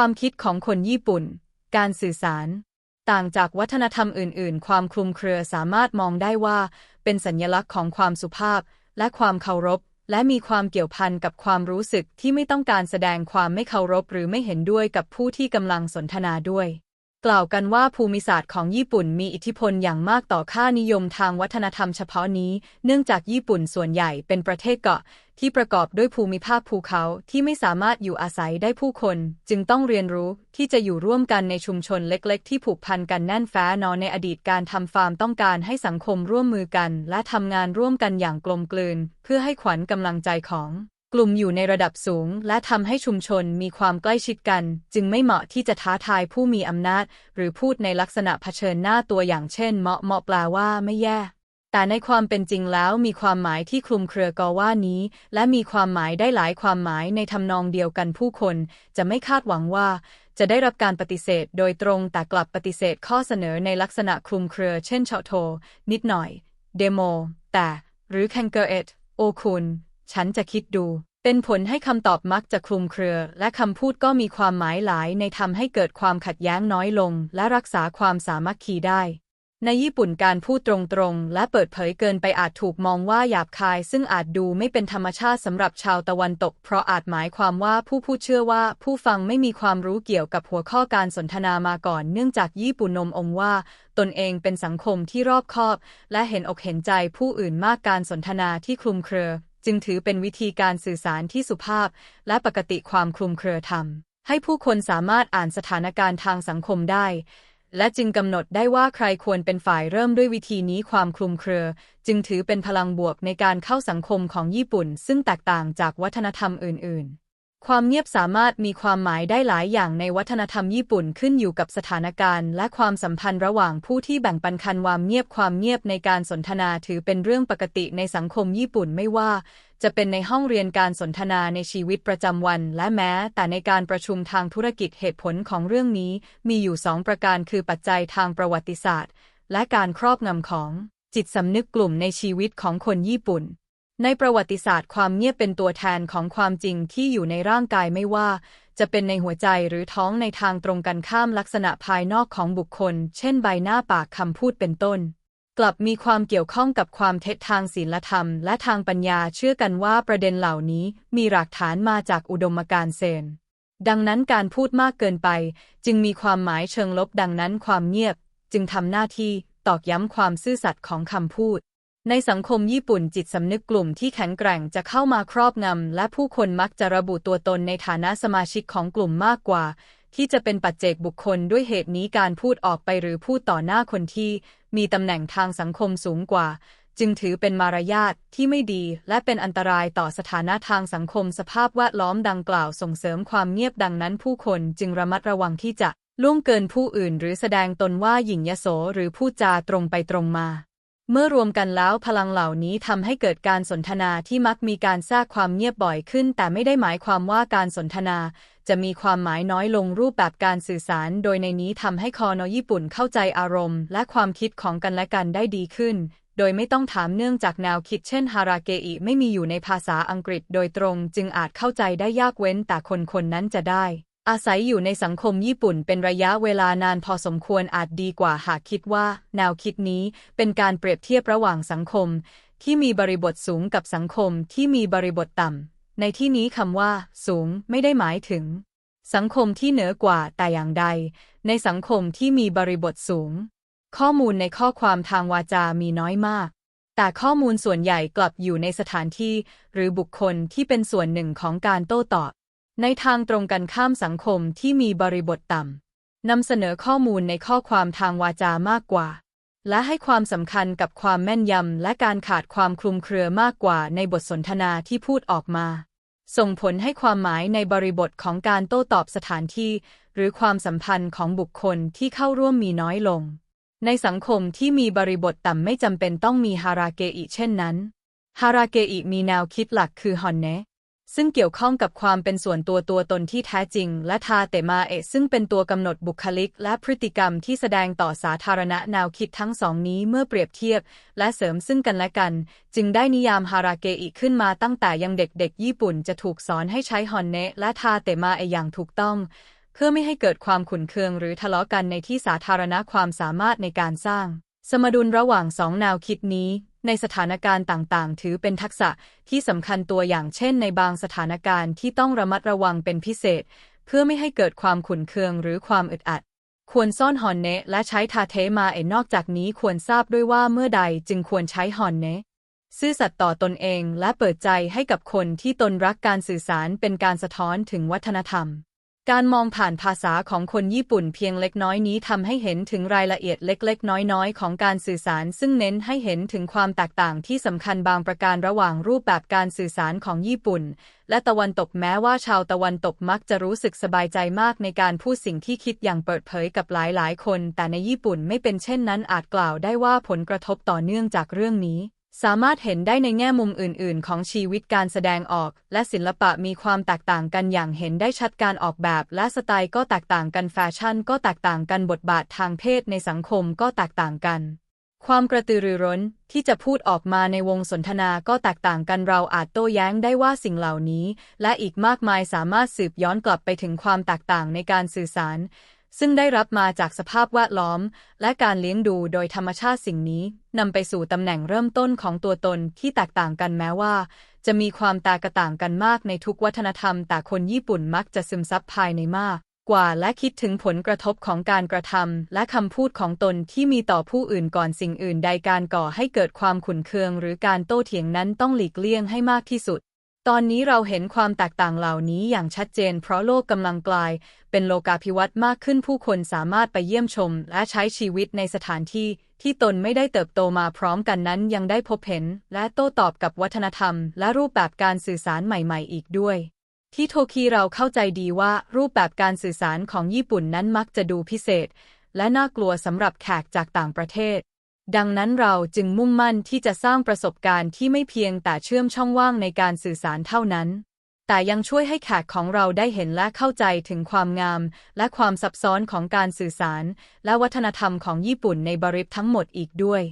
ความคิดของคนญี่ปุ่น การสื่อสาร ต่างจากวัฒนธรรมอื่น ๆ ความคลุมเครือสามารถมองได้ว่า เป็นสัญลักษณ์ของความสุภาพ และความเคารพ และมีความเกี่ยวพันกับความรู้สึกที่ไม่ต้องการแสดงความไม่เคารพหรือไม่เห็นด้วยกับผู้ที่กำลังสนทนาด้วย กล่าวกันว่าภูมิศาสตร์ของญี่ปุ่นมีอิทธิพลอย่างมากต่อค่านิยมทางวัฒนธรรมเฉพาะนี้ เนื่องจากญี่ปุ่นส่วนใหญ่เป็นประเทศเกาะ ที่ประกอบด้วยภูมิภาคภูเขาที่ไม่สามารถอยู่อาศัยได้ผู้คน จึงต้องเรียนรู้ที่จะอยู่ร่วมกันในชุมชนเล็กๆ ที่ผูกพันกันแน่นแฟ้นอนในอดีตการทำฟาร์มต้องการให้สังคมร่วมมือกัน และทำงานร่วมกันอย่างกลมกลืน เพื่อให้ขวัญกำลังใจของ กลุ่มอยู่ในระดับสูง และทำให้ชุมชนมีความใกล้ชิดกัน จึงไม่เหมาะที่จะท้าทายผู้มีอำนาจ หรือพูดในลักษณะเผชิญหน้าตัวอย่างเช่นเหมาะเหมาะแปลว่าไม่แย่ แต่ในความเป็นจริงแล้วมีความหมายที่คลุมเครือกอว่านี้ และมีความหมายได้หลายความหมายในทำนองเดียวกันผู้คน จะไม่คาดหวังว่า จะได้รับการปฏิเสธ โดยตรงแต่กลับปฏิเสธข้อเสนอในลักษณะคลุมเครือ เช่นเฉาโท นิดหน่อย เดโมแต่ หรือแคนเกอร์เอตโอคุณ ฉันจะคิดดู เป็นผลให้คำตอบมักจะคลุมเครือ และคำพูดก็มีความหมายหลายในทำให้เกิดความขัดแย้งน้อยลง และรักษาความสามัคคีได้ ในญี่ปุ่นการพูดตรงๆ และเปิดเผยเกินไปอาจถูกมองว่าหยาบคาย ซึ่งอาจดูไม่เป็นธรรมชาติสำหรับชาวตะวันตก เพราะอาจหมายความว่าผู้พูดเชื่อว่า ผู้ฟังไม่มีความรู้เกี่ยวกับหัวข้อการสนทนามาก่อน เนื่องจากญี่ปุ่นนมองว่าตนเองเป็นสังคมที่รอบคอบ และเห็นอกเห็นใจผู้อื่นมากการสนทนาที่คลุมเครือ จึงถือเป็นวิธีการสื่อสารที่สุภาพ และปกติความคลุมเครือทำให้ผู้คนสามารถอ่านสถานการณ์ทางสังคมได้ และจึงกำหนดได้ว่าใครควรเป็นฝ่ายเริ่มด้วยวิธีนี้ความคลุมเครือ จึงถือเป็นพลังบวกในการเข้าสังคมของญี่ปุ่น ซึ่งแตกต่างจากวัฒนธรรมอื่น ๆ ความเงียบสามารถมีความหมายได้หลายอย่างในวัฒนธรรมญี่ปุ่นขึ้นอยู่กับสถานการณ์ และความสัมพันธ์ระหว่างผู้ที่แบ่งปันคันความเงียบความเงียบในการสนทนาถือเป็นเรื่องปกติในสังคมญี่ปุ่นไม่ว่า จะเป็นในห้องเรียนการสนทนาในชีวิตประจำวัน และแม้ แต่ในการประชุมทางธุรกิจเหตุผลของเรื่องนี้ มีอยู่สองประการคือปัจจัยทางประวัติศาสตร์ และการครอบงำของจิตสำนึกกลุ่มในชีวิตของคนญี่ปุ่น ในประวัติศาสตร์ความเงียบเป็นตัวแทนของความจริงที่อยู่ในร่างกายไม่ว่า จะเป็นในหัวใจหรือท้องในทางตรงกันข้ามลักษณะภายนอกของบุคคล เช่นใบหน้าปากคำพูดเป็นต้น กลับมีความเกี่ยวข้องกับความเท็จทางศีลธรรม และทางปัญญาเชื่อกันว่าประเด็นเหล่านี้มีหลักฐานมาจากอุดมการเซน ดังนั้นการพูดมากเกินไป จึงมีความหมายเชิงลบดังนั้นความเงียบ จึงทำหน้าที่ตอกย้ำความซื่อสัตย์ของคำพูด ในสังคมญี่ปุ่นจิตสำนึกกลุ่มที่แข็งแกร่งจะเข้ามาครอบงำ และผู้คนมักจะระบุตัวตนในฐานะสมาชิกของกลุ่มมากกว่า ที่จะเป็นปัจเจกบุคคลด้วยเหตุนี้การพูดออกไปหรือพูดต่อหน้าคนที่ มีตำแหน่งทางสังคมสูงกว่า จึงถือเป็นมารยาทที่ไม่ดี และเป็นอันตรายต่อสถานะทางสังคมสภาพแวดล้อมดังกล่าวส่งเสริมความเงียบดังนั้นผู้คนจึงระมัดระวังที่จะล่วงเกินผู้อื่น หรือแสดงตนว่าหยิ่งยโสหรือพูดจาตรงไปตรงมา เมื่อรวมกันแล้วพลังเหล่านี้ทำให้เกิดการสนทนาที่มักมีการแทรกความเงียบบ่อยขึ้น แต่ไม่ได้หมายความว่าการสนทนาจะมีความหมายน้อยลงรูปแบบการสื่อสาร โดยในนี้ทำให้คอนญี่ปุ่นเข้าใจอารมณ์ และความคิดของกันและกันได้ดีขึ้น โดยไม่ต้องถามเนื่องจากแนวคิดเช่นฮาราเกอิไม่มีอยู่ในภาษาอังกฤษโดยตรง จึงอาจเข้าใจได้ยากเว้นแต่คนคนนั้นจะได้ อาศัยอยู่ในสังคมญี่ปุ่นเป็นระยะเวลานานพอสมควรอาจดีกว่าหากคิดว่า แนวคิดนี้เป็นการเปรียบเทียบระหว่างสังคม ที่มีบริบทสูงกับสังคมที่มีบริบทต่ำ ในที่นี้คำว่า สูงไม่ได้หมายถึง สังคมที่เหนือกว่าแต่อย่างใด ในสังคมที่มีบริบทสูง ข้อมูลในข้อความทางวาจามีน้อยมาก แต่ข้อมูลส่วนใหญ่กลับอยู่ในสถานที่ หรือบุคคลที่เป็นส่วนหนึ่งของการโต้ตอบ ในทางตรงกันข้ามสังคมที่มีบริบทต่ำนำเสนอข้อมูลในข้อความทางวาจามากกว่า และให้ความสำคัญกับความแม่นยำและการขาดความคลุมเครือมากกว่าในบทสนทนาที่พูดออกมา ส่งผลให้ความหมายในบริบทของการโต้ตอบสถานที่ หรือความสัมพันธ์ของบุคคลที่เข้าร่วมมีน้อยลง ในสังคมที่มีบริบทต่ำไม่จำเป็นต้องมีฮาราเกอิเช่นนั้นฮาราเกอิมีแนวคิดหลักคือฮอนเนะ ซึ่งเกี่ยวข้องกับความเป็นส่วนตัวตัวตนที่แท้จริง และทาเตมาเอะซึ่งเป็นตัวกำหนดบุคลิก และพฤติกรรมที่แสดงต่อสาธารณะแนวคิดทั้งสองนี้เมื่อเปรียบเทียบ และเสริมซึ่งกันและกัน จึงได้นิยามฮาราเกอิขึ้นมาตั้งแต่ยังเด็กๆ ญี่ปุ่นจะถูกสอนให้ใช้ฮอนเนะและทาเตมาเอะอย่างถูกต้องเพื่อไม่ให้เกิดความขุ่นเคืองหรือทะเลาะกันในที่สาธารณะความสามารถในการสร้าง สมดุลระหว่างสองแนวคิดนี้ ในสถานการณ์ต่างๆ ถือเป็นทักษะที่สำคัญตัวอย่างเช่น ในบางสถานการณ์ที่ต้องระมัดระวังเป็นพิเศษ เพื่อไม่ให้เกิดความขุ่นเคืองหรือความอึดอัด ควรซ่อนฮอนเนะและใช้ทาเทมาเอนอกจากนี้ควรทราบด้วยว่าเมื่อใดจึงควรใช้ฮอนเนะซื่อสัตย์ต่อตนเองและเปิดใจให้กับคนที่ตนรักการสื่อสารเป็นการสะท้อนถึงวัฒนธรรม การมองผ่านภาษาของคนญี่ปุ่นเพียงเล็กน้อยนี้ทำให้เห็นถึงรายละเอียดเล็ก ๆ น้อยๆ ของการสื่อสาร ซึ่งเน้นให้เห็นถึงความแตกต่างที่สำคัญบางประการระหว่างรูปแบบการสื่อสารของญี่ปุ่น และตะวันตกแม้ว่าชาวตะวันตกมักจะรู้สึกสบายใจมากในการพูดสิ่งที่คิดอย่างเปิดเผยกับหลายๆ คน แต่ในญี่ปุ่นไม่เป็นเช่นนั้นอาจกล่าวได้ว่าผลกระทบต่อเนื่องจากเรื่องนี้ สามารถเห็นได้ในแง่มุมอื่น ๆ ของชีวิตการแสดงออก และศิลปะมีความแตกต่างกันอย่างเห็นได้ชัดการออกแบบ และสไตล์ก็แตกต่างกันแฟชั่น ก็แตกต่างกันบทบาททางเพศในสังคมก็แตกต่างกัน ความกระตือรือร้นที่จะพูดออกมาในวงสนทนาก็แตกต่างกันเราอาจโต้แย้งได้ว่าสิ่งเหล่านี้ และอีกมากมายสามารถสืบย้อนกลับไปถึงความแตกต่างในการสื่อสาร ซึ่งได้รับมาจากสภาพแวดล้อม และการเลี้ยงดูโดยธรรมชาติสิ่งนี้นำไปสู่ตำแหน่งเริ่มต้นของตัวตนที่แตกต่างกันแม้ว่า จะมีความแตกต่างกันมากในทุกวัฒนธรรม แต่คนญี่ปุ่นมักจะซึมซับภายในมาก กว่าและคิดถึงผลกระทบของการกระทำและคำพูดของตนที่มีต่อผู้อื่นก่อนสิ่งอื่นใดการก่อให้เกิดความขุ่นเคือง หรือการโต้เถียงนั้นต้องหลีกเลี่ยงให้มากที่สุด ตอนนี้เราเห็นความแตกต่างเหล่านี้อย่างชัดเจน เพราะโลกกำลังกลาย เป็นโลกาภิวัตน์มากขึ้นผู้คนสามารถไปเยี่ยมชม และใช้ชีวิตในสถานที่ที่ตนไม่ได้เติบโตมาพร้อมกันนั้นยังได้พบเห็น และโต้ตอบกับวัฒนธรรม และรูปแบบการสื่อสารใหม่ ๆ อีกด้วย ที่โทคีเราเข้าใจดีว่ารูปแบบการสื่อสารของญี่ปุ่นนั้นมักจะดูพิเศษ และน่ากลัวสำหรับแขกจากต่างประเทศ ดังนั้นเราจึงมุ่งมั่นที่จะสร้างประสบการณ์ที่ไม่เพียงแต่เชื่อมช่องว่างในการสื่อสารเท่านั้น แต่ยังช่วยให้แขกของเราได้เห็นและเข้าใจถึงความงาม และความซับซ้อนของการสื่อสาร และวัฒนธรรมของญี่ปุ่นในบริบททั้งหมดอีกด้วย